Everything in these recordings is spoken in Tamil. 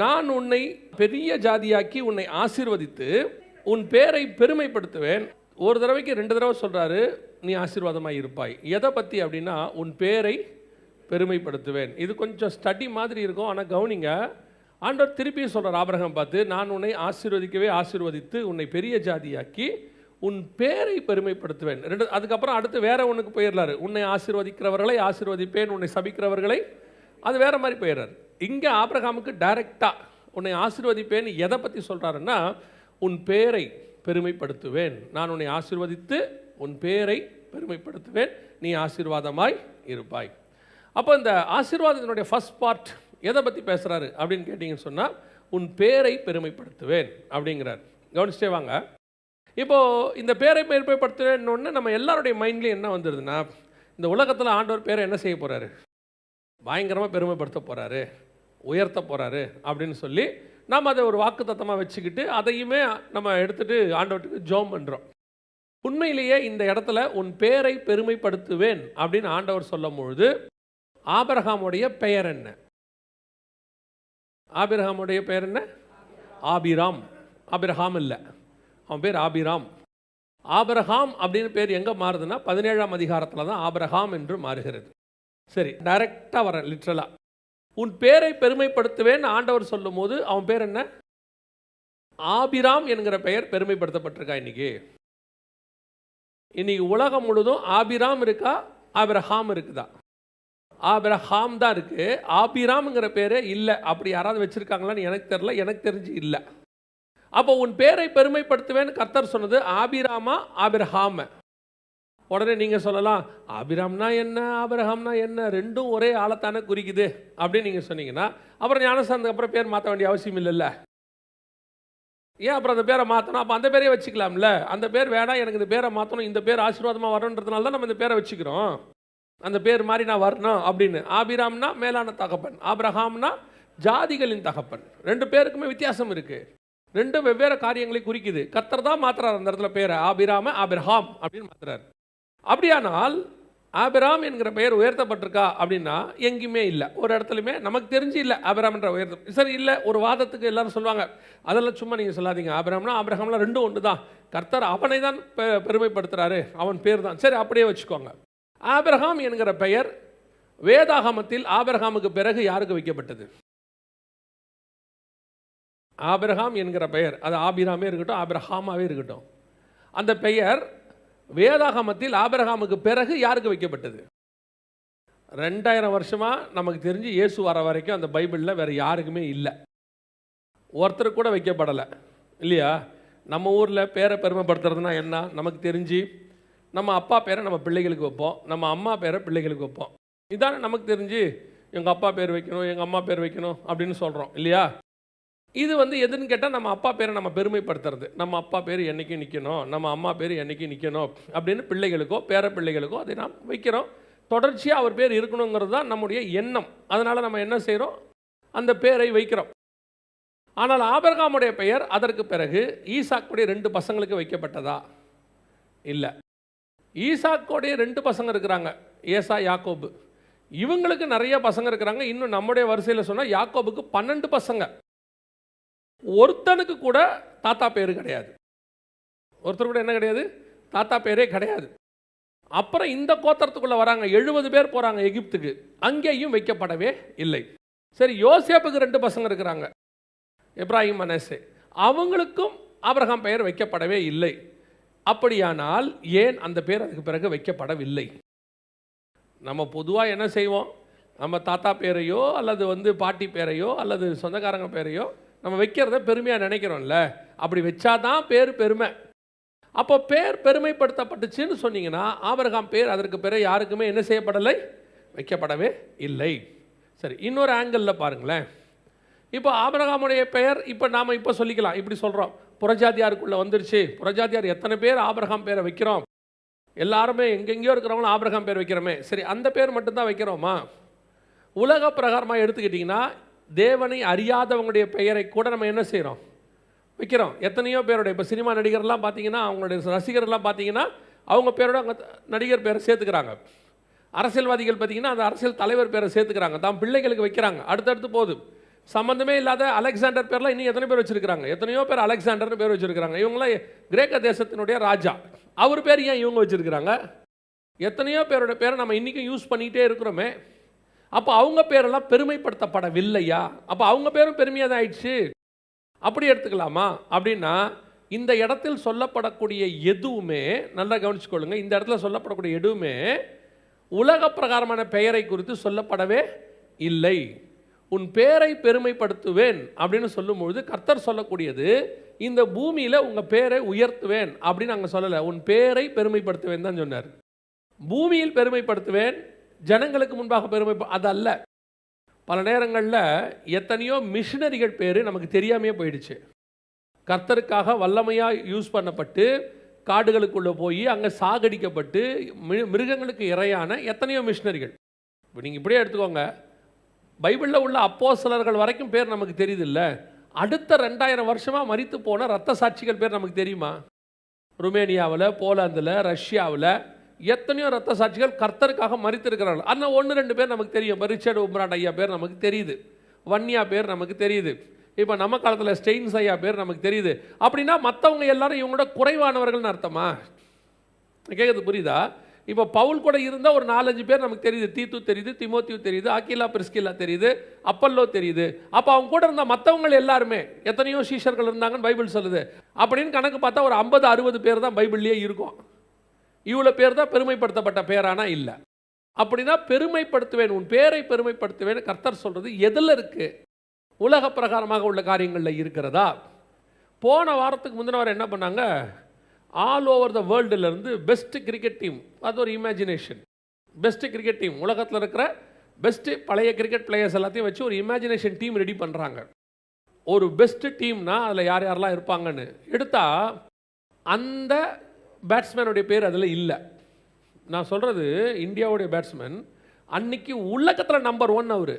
நான் உன்னை பெரிய ஜாதியாக்கி உன்னை ஆசீர்வதித்து உன் பேரை பெருமைப்படுத்துவேன். ஒரு தடவைக்கு ரெண்டு தடவை சொல்கிறாரு நீ ஆசீர்வாதமாக இருப்பாய். எதை பற்றி அப்படின்னா உன் பேரை பெருமைப்படுத்துவேன். இது கொஞ்சம் ஸ்டடி மாதிரி இருக்கும் ஆனால் கவனிங்க. ஆண்டவர் திருப்பி சொல்கிறார் ஆபரகம் பார்த்து நான் உன்னை ஆசீர்வதிக்கவே ஆசீர்வதித்து உன்னை பெரிய ஜாதியாக்கி உன் பேரை பெருமைப்படுத்துவேன். ரெண்டு அதுக்கப்புறம் அடுத்து வேற ஒன்றுக்கு போயிடலாரு உன்னை ஆசீர்வதிக்கிறவர்களை ஆசீர்வதிப்பேன் உன்னை சபிக்கிறவர்களை அது வேறு மாதிரி போயிடுறாரு. இங்கே ஆப்ரஹாமுக்கு டைரெக்டாக உன்னை ஆசீர்வதிப்பேன் எதை பற்றி சொல்கிறாருன்னா உன் பேரை பெருமைப்படுத்துவேன். நான் உன்னை ஆசீர்வதித்து உன் பேரை பெருமைப்படுத்துவேன். நீ ஆசீர்வாதமாய் இருப்பாய். அப்போ இந்த ஆசீர்வாதத்தினுடைய ஃபஸ்ட் பார்ட் எதை பற்றி பேசுகிறாரு அப்படின்னு கேட்டிங்கன்னு சொன்னால் உன் பேரை பெருமைப்படுத்துவேன் அப்படிங்கிறார். கவனிச்சிட்டே வாங்க. இப்போது இந்த பேரை பெருமைப்படுத்துவேன்னு நம்ம எல்லாருடைய மைண்ட்லேயும் என்ன வந்துடுதுன்னா இந்த உலகத்தில் ஆண்டவர் பேரை என்ன செய்ய போகிறாரு பயங்கரமாக பெருமைப்படுத்த போகிறாரு உயர்த்த போகிறாரு அப்படின்னு சொல்லி நாம் அதை ஒரு வாக்கு தத்தமாக வச்சுக்கிட்டு அதையுமே நம்ம எடுத்துகிட்டு ஆண்டவர்கிட்ட ஜோம் பண்ணுறோம் உண்மையிலேயே இந்த இடத்துல உன் பேரை பெருமைப்படுத்துவேன் அப்படின்னு ஆண்டவர் சொல்லும் பொழுது ஆபிரகாமுடைய பெயர் என்ன? ஆபிரஹாமுடைய பெயர் என்ன? ஆபிராம். ஆபிரஹாம் இல்லை. அவன் பேர் ஆபிராம். ஆபிரகாம் அப்படின்னு பேர் எங்கே மாறுதுன்னா பதினேழாம் அதிகாரத்தில் தான் ஆபிரகாம் என்று மாறுகிறது. சரி டைரெக்டாக வரேன் லிட்ரலாக உன் பேரை பெருமைப்படுத்துவேன் ஆண்டவர் சொல்லும் போது அவன் பேர் என்ன? ஆபிராம் என்கிற பெயர் பெருமைப்படுத்தப்பட்டிருக்கா இன்னைக்கு? இன்னைக்கு உலகம் முழுதும் ஆபிராம் இருக்கா ஆபிரஹாம் இருக்குதா? ஆபிரஹாம் தான் இருக்கு ஆபிராம்ங்கிற பேரே இல்லை. அப்படி யாராவது வச்சுருக்காங்களான்னு எனக்கு தெரில எனக்கு தெரிஞ்சு இல்லை. அப்போ உன் பேரை பெருமைப்படுத்துவேன்னு கர்த்தர் சொன்னது ஆபிராமா ஆபிரஹாம உடனே நீங்கள் சொல்லலாம் ஆபிராம்னா என்ன ஆபிரஹாம்னா என்ன ரெண்டும் ஒரே ஆழத்தானே குறிக்குது? அப்படின்னு நீங்கள் சொன்னீங்கன்னா அப்புறம் ஞானசாந்தத்துக்கு அப்புறம் பேர் மாற்ற வேண்டிய அவசியம் இல்லைல்ல. ஏன் அப்புறம் அந்த பேரை மாற்றணும் அப்போ அந்த பேரே வச்சுக்கலாம்ல. அந்த பேர் வேணாம் எனக்கு இந்த பேரை மாற்றணும் இந்த பேர் ஆசீர்வாதமாக வரணுன்றதுனால தான் நம்ம இந்த பேரை வச்சுக்கிறோம். அந்த பேர் மாதிரி நான் வரணும் அப்படின்னு. ஆபிராம்னா மேலான தகப்பன் ஆபிரஹாம்னா ஜாதிகளின் தகப்பன். ரெண்டு பேருக்குமே வித்தியாசம் இருக்குது ரெண்டு வெவ்வேறு காரியங்களை குறிக்குது. கத்தர் தான் மாத்துறாரு அந்த இடத்துல பேரை. ஆபிராம ஆபிரஹாம் அப்படின்னு மாத்துறாரு. அப்படியானால் ஆபிராம் என்கிற பெயர் உயர்த்தப்பட்டிருக்கா அப்படின்னா எங்கேயுமே இல்லை. ஒரு இடத்துலையுமே நமக்கு தெரிஞ்சு இல்லை ஆபிராம் என்ற உயர்த்த சரி இல்லை ஒரு வாதத்துக்கு எல்லாரும் சொல்லுவாங்க. அதெல்லாம் சும்மா நீங்கள் சொல்லாதீங்க. ஆபிராம்னா ஆபிரஹாம்லாம் ரெண்டும் ஒன்று தான். கர்த்தர் அவனை தான் பெ- பெருமைப்படுத்துகிறாரு அவன் பேர் தான். சரி அப்படியே வச்சுக்கோங்க. ஆபிரகாம் என்கிற பெயர் வேதாகமத்தில் ஆபிரகாமுக்கு பிறகு யாருக்கு வைக்கப்பட்டது? ஆபிரகாம் என்கிற பெயர். அது ஆபிராமே இருக்கட்டும் ஆபிரஹாமாவே இருக்கட்டும். அந்த பெயர் வேதாகமத்தில் ஆபரகாமுக்கு பிறகு யாருக்கு வைக்கப்பட்டது? ரெண்டாயிரம் வருஷமாக நமக்கு தெரிஞ்சு இயேசு வர வரைக்கும் அந்த பைபிளில் வேறு யாருக்குமே இல்லை. ஒருத்தருக்கு கூட வைக்கப்படலை. இல்லையா? நம்ம ஊரில் பேரை பெருமைப்படுத்துறதுனா என்ன? நமக்கு தெரிஞ்சு நம்ம அப்பா பேரை நம்ம பிள்ளைகளுக்கு வைப்போம். நம்ம அம்மா பேரை பிள்ளைகளுக்கு வைப்போம். இதானே நமக்கு தெரிஞ்சு எங்கள் அப்பா பேர் வைக்கணும் எங்கள் அம்மா பேர் வைக்கணும் அப்படின்னு சொல்கிறோம் இல்லையா? இது வந்து எதுன்னு கேட்டால் நம்ம அப்பா பேரை நம்ம பெருமைப்படுத்துறது. நம்ம அப்பா பேர் என்னைக்கும் நிற்கணும் நம்ம அம்மா பேர் என்னைக்கும் நிற்கணும் அப்படின்னு பிள்ளைகளுக்கோ பேர பிள்ளைகளுக்கோ அதை நாம் வைக்கிறோம். தொடர்ச்சியாக அவர் பேர் இருக்கணுங்கிறது தான் நம்முடைய எண்ணம். அதனால் நம்ம என்ன செய்கிறோம் அந்த பேரை வைக்கிறோம். ஆனால் ஆபர்காமுடைய பெயர் அதற்கு பிறகு ஈசாக்குடைய ரெண்டு பசங்களுக்கு வைக்கப்பட்டதா? இல்லை. ஈசாக்கோடைய ரெண்டு பசங்க இருக்கிறாங்க. ஏசா யாக்கோபு. இவங்களுக்கு நிறைய பசங்க இருக்கிறாங்க. இன்னும் நம்முடைய வரிசையில் சொன்னால் யாக்கோபுக்கு பன்னெண்டு பசங்க. ஒருத்தனுக்கு கூட தாத்தா பேர் கிடையாது. ஒருத்தர் கூட என்ன கிடையாது? தாத்தா பேரே கிடையாது. அப்புறம் இந்த கோத்தரத்துக்குள்ளே வராங்க. எழுபது பேர் போகிறாங்க எகிப்துக்கு. அங்கேயும் வைக்கப்படவே இல்லை. சரி யோசேப்புக்கு ரெண்டு பசங்க இருக்கிறாங்க. இப்ராஹிம் மனசே. அவங்களுக்கும் ஆபிரகாம் பெயர் வைக்கப்படவே இல்லை. அப்படியானால் ஏன் அந்த பேர் அதுக்கு பிறகு வைக்கப்படவில்லை? நம்ம பொதுவாக என்ன செய்வோம்? நம்ம தாத்தா பேரையோ அல்லது வந்து பாட்டி பேரையோ அல்லது சொந்தக்காரங்க பேரையோ நம்ம வைக்கிறத பெருமையாக நினைக்கிறோம்ல. அப்படி வச்சா தான் பேர் பெருமை. அப்போ பேர் பெருமைப்படுத்தப்பட்டுச்சுன்னு சொன்னீங்கன்னா ஆபரகாம் பேர் அதற்கு பிற யாருக்குமே என்ன செய்யப்படலை? வைக்கப்படவே இல்லை. சரி இன்னொரு ஆங்கிளில் பாருங்களேன். இப்போ ஆபரகாமுடைய பெயர் இப்போ நாம் இப்போ சொல்லிக்கலாம். இப்படி சொல்கிறோம் புறஜாதியாருக்குள்ளே வந்துருச்சு. புறஜாதியார் எத்தனை பேர் ஆபரகாம் பேரை வைக்கிறோம்? எல்லாருமே எங்கெங்கேயோ இருக்கிறவங்களும் ஆபரகாம் பேர் வைக்கிறோமே. சரி அந்த பேர் மட்டும்தான் வைக்கிறோமா? உலக பிரகாரமாக எடுத்துக்கிட்டிங்கன்னா தேவனை அறியாதவங்களுடைய பெயரை கூட நம்ம என்ன செய்கிறோம் வைக்கிறோம். எத்தனையோ பேருடைய இப்போ சினிமா நடிகர்லாம் பார்த்தீங்கன்னா அவங்களுடைய ரசிகர்லாம் பார்த்தீங்கன்னா அவங்க பேரோட அவங்க நடிகர் பேரை சேர்த்துக்கிறாங்க. அரசியல்வாதிகள் பார்த்தீங்கன்னா அந்த அரசியல் தலைவர் பேரை சேர்த்துக்கிறாங்க. தான் பிள்ளைகளுக்கு வைக்கிறாங்க. அடுத்தடுத்து போகுது. சம்மந்தமே இல்லாத அலெக்சாண்டர் பேர்லாம் இன்னும் எத்தனை பேர் வச்சிருக்காங்க எத்தனையோ பேர் அலெக்சாண்டர்னு பேர் வச்சிருக்காங்க இவங்களாம் கிரேக்க தேசத்தினுடைய ராஜா. அவர் பேர் ஏன் இவங்க வச்சுருக்கிறாங்க? எத்தனையோ பேரோட பேரை நம்ம இன்றைக்கும் யூஸ் பண்ணிக்கிட்டே இருக்கிறோமே. அப்போ அவங்க பேரெல்லாம் பெருமைப்படுத்தப்படவில்லையா? அப்போ அவங்க பேரும் பெருமையாக தான் ஆயிடுச்சு அப்படி எடுத்துக்கலாமா? அப்படின்னா இந்த இடத்தில் சொல்லப்படக்கூடிய எதுவுமே நல்லா கவனிச்சுக்கொள்ளுங்க இந்த இடத்துல சொல்லப்படக்கூடிய எதுவுமே உலக பிரகாரமான பெயரை குறித்து சொல்லப்படவே இல்லை. உன் பேரை பெருமைப்படுத்துவேன் அப்படின்னு சொல்லும்பொழுது கர்த்தர் சொல்லக்கூடியது இந்த பூமியில் உங்கள் பேரை உயர்த்துவேன் அப்படின்னு அங்கே சொல்லலை. உன் பேரை பெருமைப்படுத்துவேன் தான் சொன்னார். பூமியில் பெருமைப்படுத்துவேன் ஜனங்களுக்கு முன்பாக பெருமை அது அல்ல பல நேரங்களில் எத்தனையோ மிஷினரிகள் பேர் நமக்கு தெரியாமையே போயிடுச்சு. கர்த்தருக்காக வல்லமையாக யூஸ் பண்ணப்பட்டு காடுகளுக்குள்ளே போய் அங்கே சாகடிக்கப்பட்டு மிருகங்களுக்கு இரையான எத்தனையோ மிஷினரிகள். இப்போ நீங்கள் இப்படியே எடுத்துக்கோங்க. பைபிளில் உள்ள அப்போஸ்தலர்கள் வரைக்கும் பேர் நமக்கு தெரியுதில்ல. அடுத்த ரெண்டாயிரம் வருஷமாக மறித்து போன ரத்த சாட்சிகள் பேர் நமக்கு தெரியுமா? ருமேனியாவில் போலாந்தில் ரஷ்யாவில் எத்தனையோ ரத்த சாட்சிகள் கர்த்தருக்காக மறித்திருக்கிறார்கள். ஆனால் ஒன்று ரெண்டு பேர் நமக்கு தெரியும். ரிச்சர்ட் உம்ரான் ஐயா பேர் நமக்கு தெரியுது. வன்னியா பேர் நமக்கு தெரியுது. இப்போ நம்ம காலத்தில் ஸ்டெயின்ஸ் ஐயா பேர் நமக்கு தெரியுது. அப்படின்னா மற்றவங்க எல்லாரும் இவங்களோட குறைவானவர்கள்னு அர்த்தமா? கேட்குறது புரியுதா? இப்போ பவுல் கூட இருந்தால் ஒரு நாலஞ்சு பேர் நமக்கு தெரியுது. தீத்து தெரியுது திமோத்தியு தெரியுது ஆக்கிலா பிரிஸ்கிலா தெரியுது அப்பல்லோ தெரியுது. அப்போ அவங்க கூட இருந்தால் மற்றவங்க எல்லாருமே எத்தனையோ சீஷர்கள் இருந்தாங்கன்னு பைபிள் சொல்லுது. அப்படின்னு கணக்கு பார்த்தா ஒரு ஐம்பது அறுபது பேர் தான் பைபிள்லேயே இருக்கும். இவ்வளோ பேர் தான் பெருமைப்படுத்தப்பட்ட பேரானா இல்லை. அப்படின்னா பெருமைப்படுத்துவேன் உன் பேரை பெருமைப்படுத்துவேன் கர்த்தர் சொல்கிறது எதில் இருக்குது உலக பிரகாரமாக உள்ள காரியங்களில் இருக்கிறதா? போன வாரத்துக்கு முந்தின வாரம் என்ன பண்ணாங்க? ஆல் ஓவர் த வேர்ல்டுலேருந்து பெஸ்ட்டு கிரிக்கெட் டீம் அது ஒரு இமேஜினேஷன் பெஸ்ட் கிரிக்கெட் டீம் உலகத்தில் இருக்கிற பெஸ்ட்டு பழைய கிரிக்கெட் பிளேயர்ஸ் எல்லாத்தையும் வச்சு ஒரு இமேஜினேஷன் டீம் ரெடி பண்ணுறாங்க ஒரு பெஸ்ட்டு டீம்னா அதில் யார் யாரெல்லாம் இருப்பாங்கன்னு எடுத்தால் அந்த பேட்ஸ்மேனுடைய பேர் அதில் இல்லை. நான் சொல்கிறது இந்தியாவுடைய பேட்ஸ்மேன். அன்னைக்கு உலகத்தில் நம்பர் ஒன் அவர்.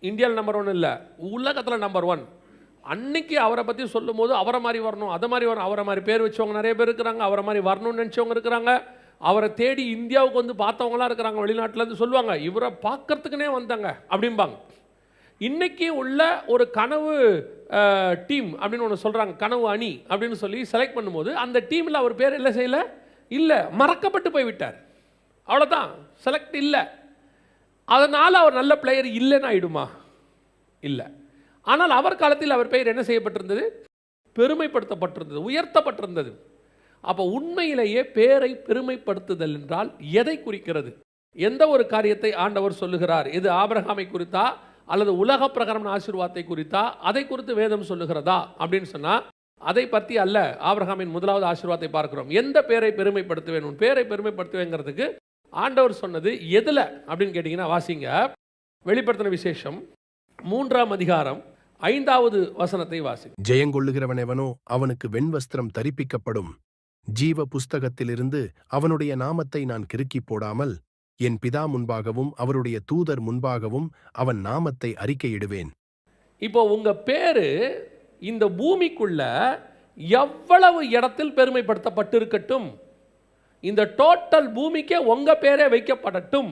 இந்தியாவில் நம்பர் ஒன் இல்லை. உலகத்தில் நம்பர் ஒன் அன்னைக்கு அவரை பற்றி சொல்லும்போது அவரை மாதிரி வரணும் அதை மாதிரி வரணும் அவரை மாதிரி பேர் வச்சவங்க நிறைய பேர் இருக்கிறாங்க அவரை மாதிரி வரணும்னு நினச்சவங்க இருக்கிறாங்க. அவரை தேடி இந்தியாவுக்கு வந்து பார்த்தவங்களாம் இருக்கிறாங்க வெளிநாட்டிலேருந்து சொல்லுவாங்க இவரை பார்க்கறதுக்குனே வந்தாங்க அப்படிம்பாங்க. இன்றைக்கி உள்ள ஒரு கனவு டீம் அப்படின்னு ஒன்று சொல்கிறாங்க கனவு அணி அப்படின்னு சொல்லி செலக்ட் பண்ணும்போது அந்த டீமில் அவர் பேர் என்ன செய்யலை? இல்லை மறக்கப்பட்டு போய் விட்டார். அவ்வளோதான் செலக்ட் இல்லை. அதனால் அவர் நல்ல பிளேயர் இல்லைன்னு ஆயிடுமா? இல்லை. ஆனால் அவர் காலத்தில் அவர் பெயர் என்ன செய்யப்பட்டிருந்தது? பெருமைப்படுத்தப்பட்டிருந்தது உயர்த்தப்பட்டிருந்தது. அப்போ உண்மையிலேயே பேரை பெருமைப்படுத்துதல் என்றால் எதை குறிக்கிறது? எந்த ஒரு காரியத்தை ஆண்டவர் சொல்லுகிறார்? இது ஆபிரகாமை குறித்தா? அல்லது உலக பிரகாரம் ஆசீர்வாதத்தை குறித்தா அதை குறித்து வேதம் சொல்லுகிறதா? அப்படின்னு சொன்னால் அதை பற்றி அல்ல. ஆபிரகாமின் முதலாவது ஆசீர்வாதத்தை பார்க்கிறோம். எந்த பேரை பெருமைப்படுத்துவேன்? உன் பேரை பெருமைப்படுத்துவேங்கிறதுக்கு ஆண்டவர் சொன்னது எதில்? அப்படின்னு கேட்டிங்கன்னா வாசிங்க. வெளிப்படுத்தின விசேஷம் மூன்றாம் அதிகாரம் ஐந்தாவது வசனத்தை வாசி ஜெயங்கொள்ளுகிறவனெவனோ அவனுக்கு வெண்வஸ்திரம் தரிப்பிக்கப்படும். ஜீவ புஸ்தகத்திலிருந்து அவனுடைய நாமத்தை நான் கிறுக்கிப் போடாமல் என் பிதா முன்பாகவும் அவருடைய தூதர் முன்பாகவும் அவன் நாமத்தை அறிக்கையிடுவேன். இப்போ உங்க பேரு இந்த பூமிக்குள்ள எவ்வளவு இடத்தில் பெருமைப்படுத்தப்பட்டிருக்கட்டும்? இந்த டோட்டல் பூமிக்கே உங்க பேரே வைக்கப்படட்டும்.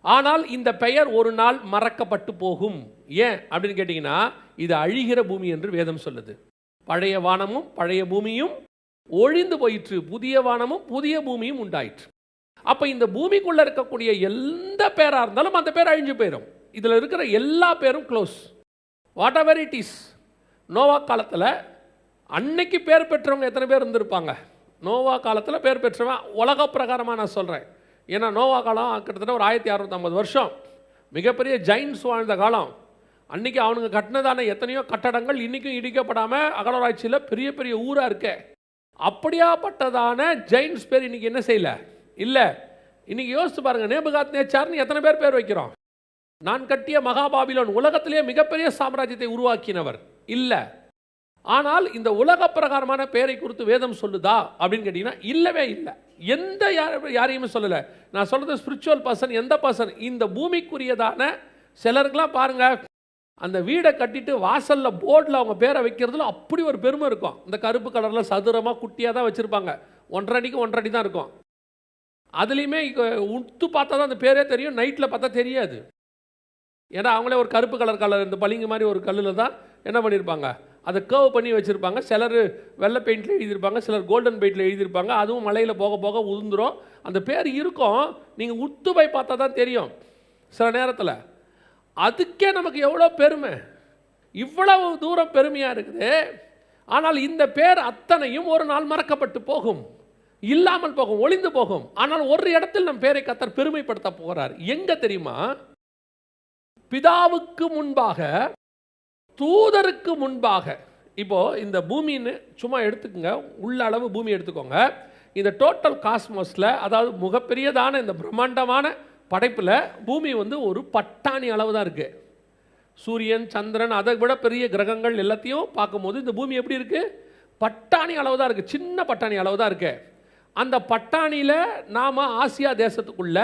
ஆனால் இந்த பெயர் ஒரு நாள் மறக்கப்பட்டு போகும். ஏன்? அப்படின்னு கேட்டிங்கன்னா இது அழிகிற பூமி என்று வேதம் சொல்லுது. பழைய வானமும் பழைய பூமியும் ஒழிந்து போயிற்று. புதிய வானமும் புதிய பூமியும் உண்டாயிற்று. அப்போ இந்த பூமிக்குள்ளே இருக்கக்கூடிய எந்த பேராக இருந்தாலும் அந்த பேர் அழிஞ்சு போயிடும் இதில் இருக்கிற எல்லா பேரும் close whatever it is Noah காலத்தில் அன்னைக்கு பேர் பெற்றவங்க எத்தனை பேர் இருந்திருப்பாங்க? நோவா காலத்தில் பேர் பெற்றவன் உலக பிரகாரமாக நான் சொல்கிறேன் ஏன்னா நோவா காலம் கிட்டத்தட்ட ஒரு ஆயிரத்தி அறுநூத்தம்பது வருஷம். மிகப்பெரிய ஜைன்ஸ் வாழ்ந்த காலம். அன்னைக்கு அவனுங்க கட்டினதான எத்தனையோ கட்டடங்கள் இன்றைக்கும் இடிக்கப்படாமல் அகலராட்சியில் பெரிய பெரிய ஊராக இருக்கே. அப்படியாப்பட்டதான ஜெயின்ஸ் பேர் இன்னைக்கு என்ன செய்யலை? இல்லை. இன்னைக்கு யோசித்து பாருங்க நேபுகாத் நேச்சார்னு எத்தனை பேர் பேர் வைக்கிறோம்? நான் கட்டிய மகாபாபிலோன் உலகத்திலேயே மிகப்பெரிய சாம்ராஜ்யத்தை உருவாக்கினவர். இல்லை. ஆனால் இந்த உலக பிரகாரமான பெயரை குறித்து வேதம் சொல்லுதா? அப்படின்னு கேட்டிங்கன்னா இல்லவே இல்லை. எந்த யார் யாரையுமே சொல்லலை. நான் சொல்கிறது ஸ்பிரிச்சுவல் பர்சன் எந்த பர்சன் இந்த பூமிக்குரியதான சிலருக்கெல்லாம் பாருங்கள் அந்த வீடை கட்டிட்டு வாசலில் போர்டில் அவங்க பேரை வைக்கிறதுல அப்படி ஒரு பெருமை இருக்கும். இந்த கருப்பு கலரில் சதுரமாக குட்டியாக தான் வச்சுருப்பாங்க. ஒன்றரை அடிக்கு ஒன்றரை அடி தான் இருக்கும். அதுலேயுமே உத்து பார்த்தா தான் அந்த பேரே தெரியும் நைட்டில் பார்த்தா தெரியாது. ஏன்னா அவங்களே ஒரு கருப்பு கலர் கலர் இந்த பளிங்கு மாதிரி ஒரு கல்லில் தான் என்ன பண்ணியிருப்பாங்க அதை கர்வ் பண்ணி வச்சுருப்பாங்க. சிலர் வெள்ளை பெயிண்டில் எழுதியிருப்பாங்க சிலர் கோல்டன் பெயிண்டில் எழுதியிருப்பாங்க அதுவும் மலையில் போக போக உதிர்ந்துடும் அந்த பேர் இருக்கும். நீங்கள் உத்து போய் பார்த்தா தான் தெரியும். சில நேரத்தில். அதுக்கே நமக்கு எவ்வளோ பெருமை? இவ்வளவு தூரம் பெருமையாக இருக்குது. ஆனால் இந்த பேர் அத்தனையும் ஒரு நாள் மறக்கப்பட்டு போகும். இல்லாமல் போகும் ஒளிந்து போகும். ஆனால் ஒரு இடத்தில் நம் பேரை கத்தர் பெருமைப்படுத்த போகிறார். எங்க தெரியுமா? பிதாவுக்கு முன்பாக தூதருக்கு முன்பாக. இப்போ இந்த பூமின்னு சும்மா எடுத்துக்கோங்க. உள்ள அளவு பூமி எடுத்துக்கோங்க. இந்த டோட்டல் காஸ்மோஸில் அதாவது மிகப்பெரியதான இந்த பிரம்மாண்டமான படைப்பில் பூமி வந்து ஒரு பட்டாணி அளவு தான் இருக்குது சூரியன் சந்திரன் அதை விட பெரிய கிரகங்கள் எல்லாத்தையும் பார்க்கும்போது இந்த பூமி எப்படி இருக்குது பட்டாணி அளவு தான் இருக்குது சின்ன பட்டாணி அளவு தான் இருக்குது அந்த பட்டாணியில் நாம் ஆசியா தேசத்துக்குள்ள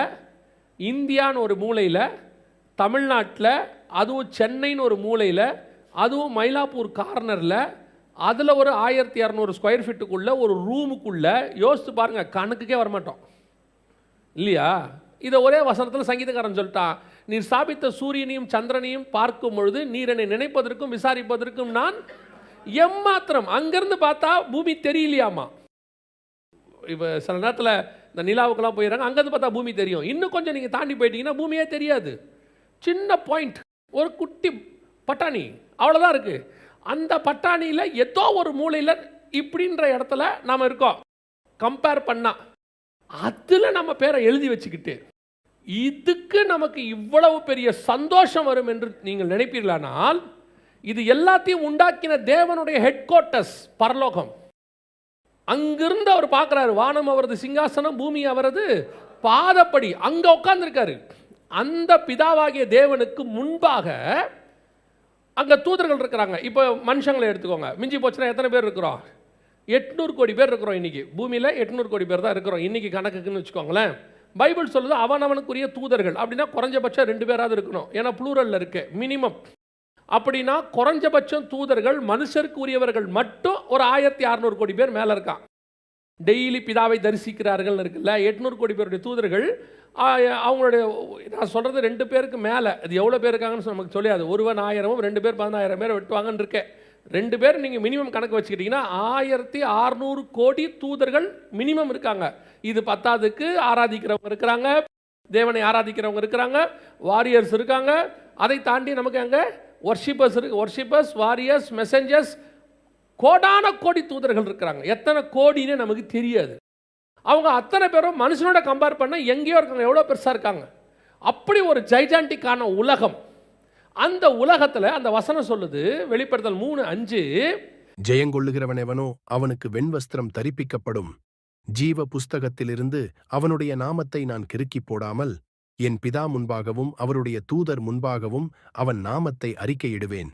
இந்தியான்னு ஒரு மூலையில் தமிழ்நாட்டில் அதுவும் சென்னைன்னு ஒரு மூலையில் அதுவும் மயிலாப்பூர் கார்னரில் அதில் ஒரு ஆயிரத்தி இரநூறு ஸ்கொயர் ஃபீட்டுக்குள்ளே ஒரு ரூமுக்குள்ளே யோசித்து பாருங்கள் கணக்குக்கே வரமாட்டோம். இல்லையா? இதை ஒரே வசனத்தில் சங்கீதக்காரன் சொல்லிட்டான். நீர் ஸ்தாபித்த சூரியனையும் சந்திரனையும் பார்க்கும் பொழுது நீர் என்னை நினைப்பதற்கும் விசாரிப்பதற்கும் நான் எம்மாத்திரம். அங்கேருந்து பார்த்தா பூமி தெரியலையாமா? இப்போ சில நேரத்தில் இந்த நிலாவுக்கெல்லாம் போயிடுறாங்க. அங்கேருந்து பார்த்தா பூமி தெரியும். இன்னும் கொஞ்சம் நீங்கள் தாண்டி போயிட்டீங்கன்னா பூமியே தெரியாது. சின்ன பாயிண்ட் ஒரு குட்டி பட்டாணி. அவ்வளோதான் இருக்குது அந்த பட்டாணியில் ஏதோ ஒரு மூலையில் இப்படின்ற இடத்துல நாம் இருக்கோம். கம்பேர் பண்ணால் அதில் நம்ம பேரை எழுதி வச்சுக்கிட்டு இதுக்கு நமக்கு இவ்வளவு பெரிய சந்தோஷம் வரும் என்று நீங்கள் நினைப்பீர்களானால் இது எல்லாத்தையும் உண்டாக்கின தேவனுடைய ஹெட் குவார்ட்டர்ஸ் பரலோகம். அங்கிருந்து அவர் பார்க்குறாரு வானம் அவரது சிங்காசனம் பூமி அவரது பாதப்படி. அங்கே உட்காந்துருக்காரு அந்த பிதாவாகிய தேவனுக்கு முன்பாக அங்கே தூதர்கள் இருக்கிறாங்க. இப்போ மனுஷங்களை எடுத்துக்கோங்க. மிஞ்சி போச்சுன்னா எத்தனை பேர் இருக்கிறோம்? எட்நூறு கோடி பேர் இருக்கிறோம் இன்றைக்கி பூமியில் எட்நூறு கோடி பேர் தான் இருக்கிறோம். இன்றைக்கி கணக்குக்குன்னு வச்சுக்கோங்களேன். பைபிள் சொல்லுது அவனவனுக்குரிய தூதர்கள். அப்படின்னா குறைஞ்சபட்சம் ரெண்டு பேராவது இருக்கணும். ஏன்னா ப்ளூரலில் இருக்குது மினிமம் அப்படின்னா குறைஞ்சபட்சம் தூதர்கள் மனுஷருக்கு உரியவர்கள் மட்டும் ஒரு ஆயிரத்தி அறநூறு கோடி பேர் மேலே இருக்கான் டெய்லி பிதாவை தரிசிக்கிறார்கள் இருக்குல்ல எட்நூறு கோடி பேருடைய தூதர்கள் அவங்களுடைய நான் சொல்கிறது ரெண்டு பேருக்கு மேலே. அது எவ்வளோ பேர் இருக்காங்கன்னு நமக்கு சொல்லியாது. ஒருவன் ஆயிரமும் ரெண்டு பேர் பதினாயிரம் பேர் வெட்டுவாங்கன்னு இருக்கேன். ரெண்டு பேர் நீங்கள் மினிமம் கணக்கு வச்சுக்கிட்டிங்கன்னா ஆயிரத்தி அறநூறு கோடி தூதர்கள் மினிமம் இருக்காங்க. இது பத்தாவதுக்கு ஆராதிக்கிறவங்க இருக்கிறாங்க தேவனை ஆராதிக்கிறவங்க இருக்கிறாங்க வாரியர்ஸ் இருக்காங்க. அதை தாண்டி நமக்கு அங்கே ஒர்ஷிப்பர்ஸ் இருக்கு ஒர்ஷிப்பர்ஸ் வாரியர்ஸ் மெசஞ்சர்ஸ் கோடான கோடி தூதர்கள் இருக்கிறாங்க. எத்தனை கோடின்னு நமக்கு தெரியாது. அவங்க அத்தனை பேரும் மனுஷனோட கம்பேர் பண்ண எங்கேயோ இருக்காங்க எவ்வளோ பெருசாக இருக்காங்க. அப்படி ஒரு ஜைஜாண்டிக்கான உலகம். அந்த உலகத்தில் அந்த வசனம் சொல்லுது வெளிப்படுத்தல் மூணு அஞ்சு. ஜெயங்கொள்ளுகிறவன் எவனோ அவனுக்கு வெண்வஸ்திரம் தரிப்பிக்கப்படும். ஜீவ புஸ்தகத்திலிருந்து அவனுடைய நாமத்தை நான் கிறுக்கி போடாமல் என் பிதா முன்பாகவும் அவருடைய தூதர் முன்பாகவும் அவன் நாமத்தை அறிக்கையிடுவேன்.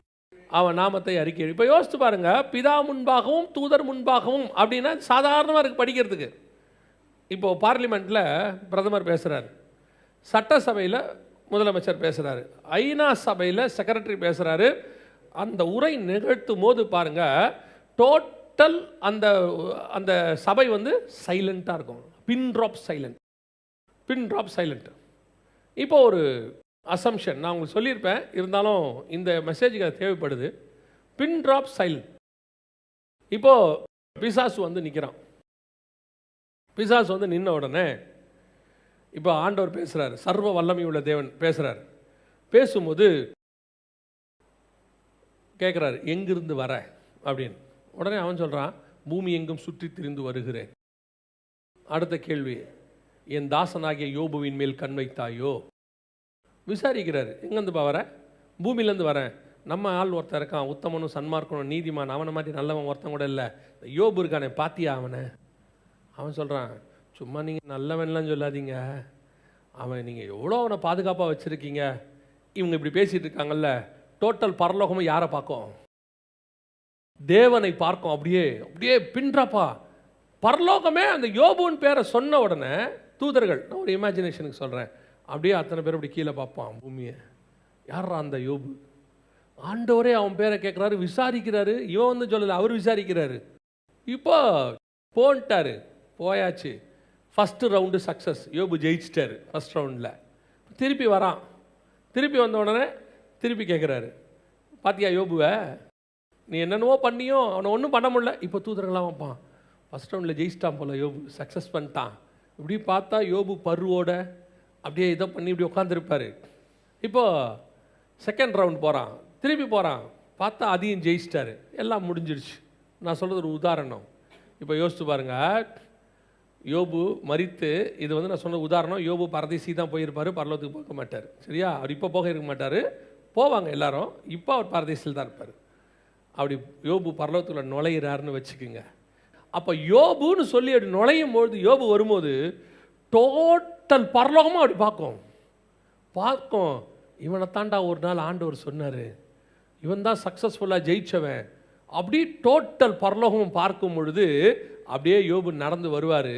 அவன் நாமத்தை அறிக்கை இப்போ யோசித்து பாருங்க பிதா முன்பாகவும் தூதர் முன்பாகவும் அப்படின்னா சாதாரணமாக இருக்கு படிக்கிறதுக்கு. இப்போ பார்லிமெண்ட்டில் பிரதமர் பேசுகிறார் சட்டசபையில் முதலமைச்சர் பேசுகிறாரு ஐநா சபையில் செக்ரட்டரி பேசுகிறாரு அந்த உரை நிகழ்த்தும் போது பாருங்க டோட்டல் அந்த அந்த சபை வந்து சைலண்ட்டாக இருக்கும். Pin drop silent pin drop silent இப்போ ஒரு அசம்ஷன் நான் உங்களுக்கு சொல்லியிருப்பேன். இருந்தாலும் இந்த மெசேஜுக்கு அது தேவைப்படுது. பின் ட்ராப் சைலண்ட் இப்போது பிசாசு வந்து நிற்கிறான் பிசாசு வந்து நின்ன உடனே இப்போ ஆண்டவர் பேசுகிறார் சர்வ வல்லமை உள்ள தேவன் பேசுகிறார் பேசும்போது கேட்குறாரு எங்கிருந்து வர? அப்படின்னு. உடனே அவன் சொல்கிறான் பூமி எங்கும் சுற்றி திரிந்து வருகிறேன். அடுத்த கேள்வி என் தாசனாகிய யோபுவின் மேல் கண் வைத்தாயோ? விசாரிக்கிறார். எங்கேருந்துப்பா வர? பூமியிலேருந்து வரேன் நம்ம ஆள் ஒருத்தன் இருக்கான். உத்தமனும் சன்மார்க்கனும் நீதிமான். அவனை மாதிரி நல்லவன் ஒருத்தன் கூட இல்லை. யோபு இருக்கானே பாத்தியா அவனை? அவன் சொல்கிறான் சும்மா நீங்கள் நல்லவன்லாம் சொல்லாதீங்க. அவன் நீங்கள் எவ்வளோ அவனை பாதுகாப்பாக வச்சுருக்கீங்க? இவங்க இப்படி பேசிகிட்டு இருக்காங்கல்ல. டோட்டல் பரலோகமும் யாரை பார்க்கும்? தேவனை பார்க்கும். அப்படியே அப்படியே பின்றாப்பா. பரலோகமே அந்த யோபுன்னு பேரை சொன்ன உடனே தூதர்கள் நான் ஒரு இமேஜினேஷனுக்கு சொல்கிறேன் அப்படியே அத்தனை பேர் அப்படி கீழே பார்ப்பான் பூமியை. யாரா அந்த யோபு? ஆண்டவரே அவன் பேரை கேட்குறாரு விசாரிக்கிறாரு. இவன் வந்து சொல்லலை அவர் விசாரிக்கிறாரு. இப்போ போன்ட்டாரு போயாச்சு. ஃபஸ்ட்டு ரவுண்டு சக்ஸஸ் யோபு ஜெயிச்சிட்டாரு ஃபஸ்ட் ரவுண்டில் திருப்பி வரான். திருப்பி வந்த உடனே திருப்பி கேட்குறாரு. பாத்தியா யோபுவை? நீ என்னென்னவோ பண்ணியும் அவனை ஒன்றும் பண்ண முடியல. இப்போ தூதர்களாக வைப்பான் ஃபஸ்ட் ரவுண்டில் ஜெயிச்சிட்டான் போல யோபு சக்ஸஸ் பண்ணிட்டான். இப்படி பார்த்தா யோபு பருவோட அப்படியே இதை பண்ணி இப்படி உட்காந்துருப்பாரு இப்போ செகண்ட் ரவுண்ட் போகிறான் திருப்பி போகிறான் பார்த்தா அதையும் ஜெயிச்சிட்டாரு. எல்லாம் முடிஞ்சிருச்சு. நான் சொல்கிறது ஒரு உதாரணம். இப்போ யோசித்து பாருங்க. யோபு மரித்து இது வந்து நான் சொன்ன உதாரணம். யோபு பரதேசி தான் போயிருப்பார் பரலோகத்துக்கு போக மாட்டார். சரியா? அவர் இப்போ போக இருக்க மாட்டார். போவாங்க எல்லாரும். இப்போ அவர் பரதேசியில் தான் இருப்பார். அப்படி யோபு பரலோகத்தில் நுழையிறாருன்னு வச்சுக்கோங்க. அப்போ யோபுன்னு சொல்லி அப்படி நுழையும் பொழுது யோபு வரும்போது டோட்டல் பரலோகமாக அப்படி பார்க்கும். பார்க்கும் இவனை தாண்டா ஒரு நாள் ஆண்டவர் சொன்னார். இவன் தான் சக்ஸஸ்ஃபுல்லாக ஜெயிச்சவன். அப்படி டோட்டல் பரலோகம் பார்க்கும் பொழுது அப்படியே யோபு நடந்து வருவார்.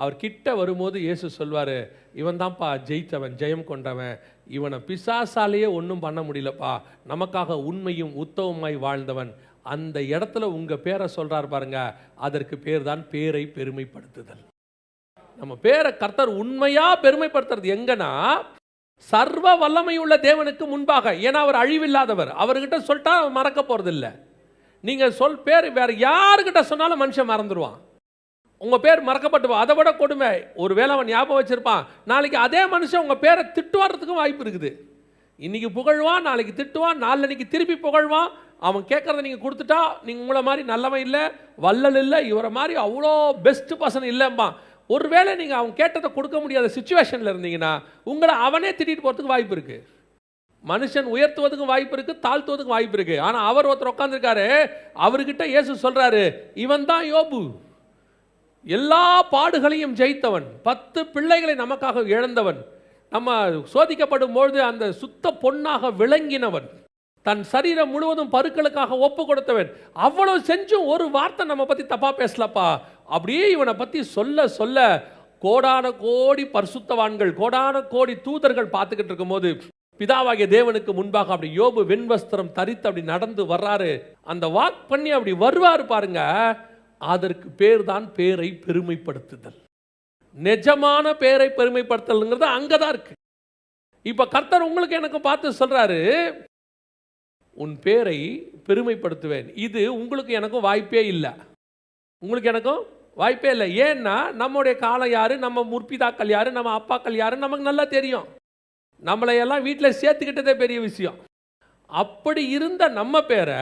அவர் கிட்ட வரும்போது இயேசு சொல்வார் இவன் தான்ப்பா ஜெயித்தவன் ஜெயம் கொண்டவன். இவனை பிசாசாலேயே ஒன்றும் பண்ண முடியலப்பா. நமக்காக உண்மையும் உத்தவமாய் வாழ்ந்தவன். அந்த இடத்துல உங்கள் பேரை சொல்கிறார் பாருங்க. அதற்கு பேர் தான் பேரை பெருமைப்படுத்துதல். நம்ம பேரை கர்த்தர் உண்மையாக பெருமைப்படுத்துறது எங்கன்னா சர்வ வல்லமையுள்ள தேவனுக்கு முன்பாக ஏன்னா அவர் அழிவில்லாதவர். அவர்கிட்ட சொல்லிட்டா அவன் மறக்க போகிறதில்ல நீங்கள் சொல் பேர் வேறு யாருக்கிட்ட சொன்னாலும் மனுஷன் மறந்துடுவான் உங்கள் பேர் மறக்கப்பட்டு அதை விட கொடுமை. ஒருவேளை அவன் ஞாபகம் வச்சுருப்பான். நாளைக்கு அதே மனுஷன் உங்கள் பேரை திட்டுவாரத்துக்கும் வாய்ப்பு இருக்குது. இன்னைக்கு புகழ்வான் நாளைக்கு திட்டுவான் நாளன்னைக்கு திருப்பி புகழ்வான் அவன் கேட்குறத நீங்கள் கொடுத்துட்டா நீங்கள் உங்களை மாதிரி நல்லவன் இல்லை வள்ளல் இல்லை இவரை மாதிரி அவ்வளோ பெஸ்ட் பர்சன் இல்லைம்பா ஒருவேளை நீங்கள் அவன் கேட்டதை கொடுக்க முடியாத சுச்சுவேஷனில் இருந்தீங்கன்னா உங்களை அவனே திட்டிட்டு போகிறதுக்கு வாய்ப்பு இருக்குது மனுஷன் உயர்த்துவதுக்கும் வாய்ப்பு இருக்குது தாழ்த்துவதுக்கும் வாய்ப்பு இருக்குது ஆனால் அவர் ஒருத்தர் உட்காந்துருக்காரு அவர்கிட்ட இயேசு சொல்கிறாரு இவன் தான் யோபு. எல்லா பாடுகளையும் ஜெயித்தவன் பத்து பிள்ளைகளை நமக்காக இழந்தவன். நம்ம சோதிக்கப்படும் பொழுது அந்த சுத்த பொன்னாக விளங்கினவன். தன் சரீரம் முழுவதும் பருக்களுக்காக ஒப்பு கொடுத்தவன். அவ்வளவு செஞ்சும் ஒரு வார்த்தை நம்ம பத்தி தப்பாக பேசலப்பா. அப்படியே இவனை பற்றி சொல்ல சொல்ல கோடான கோடி பரிசுத்தவான்கள் கோடான கோடி தூதர்கள் பார்த்துக்கிட்டு இருக்கும்போது பிதாவாகிய தேவனுக்கு முன்பாக அப்படி யோபு வெண்வஸ்திரம் தரித்து அப்படி நடந்து வர்றாரு. அந்த வாக் பண்ணி அப்படி வருவாரு பாருங்க. அதற்கு பேர் தான் பேரை பெருமைப்படுத்துதல். நிஜமான பேரை பெருமைப்படுத்தல்ங்கிறது அங்கதான் இருக்கு. இப்போ கர்த்தர் உங்களுக்கு எனக்கு பார்த்து சொல்கிறாரு உன் பேரை பெருமைப்படுத்துவேன். இது உங்களுக்கு எனக்கும் வாய்ப்பே இல்லை. உங்களுக்கு எனக்கும் வாய்ப்பே இல்லை. ஏன்னா நம்முடைய காலம் யார்? நம்ம முற்பிதாக்கள் யார்? நம்ம அப்பாக்கள் யார்? நமக்கு நல்லா தெரியும். நம்மளை எல்லாம் வீட்டில் சேர்த்துக்கிட்டதே பெரிய விஷயம். அப்படி இருந்த நம்ம பேரை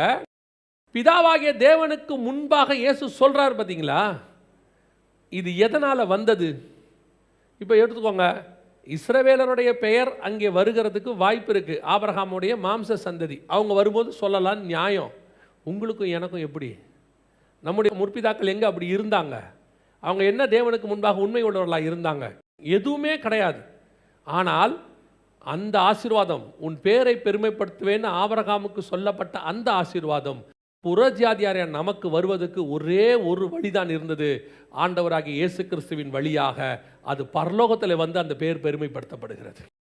பிதாவாகிய தேவனுக்கு முன்பாக இயேசு சொல்கிறார் பார்த்தீங்களா இது எதனால் வந்தது? இப்போ எடுத்துக்கோங்க. இஸ்ரவேலருடைய பெயர் அங்கே வருகிறதுக்கு வாய்ப்பு இருக்குது ஆபிரகாமுடைய மாம்ச சந்ததி. அவங்க வரும்போது சொல்லலாம் நியாயம். உங்களுக்கும் எனக்கும் எப்படி? நம்முடைய முற்பிதாக்கள் எங்கே அப்படி இருந்தாங்க? அவங்க என்ன தேவனுக்கு முன்பாக உண்மை உள்ளவர்களாக இருந்தாங்க? எதுவுமே கிடையாது. ஆனால் அந்த ஆசீர்வாதம் உன் பேரை பெருமைப்படுத்துவேன்னு ஆபரகாமுக்கு சொல்லப்பட்ட அந்த ஆசீர்வாதம் புறஜாதியார நமக்கு வருவதற்கு ஒரே ஒரு வழிதான் இருந்தது. ஆண்டவராகிய இயேசு கிறிஸ்துவின் வழியாக அது பரலோகத்தில் வந்து அந்த பேர் பெருமைப்படுத்தப்படுகிறது.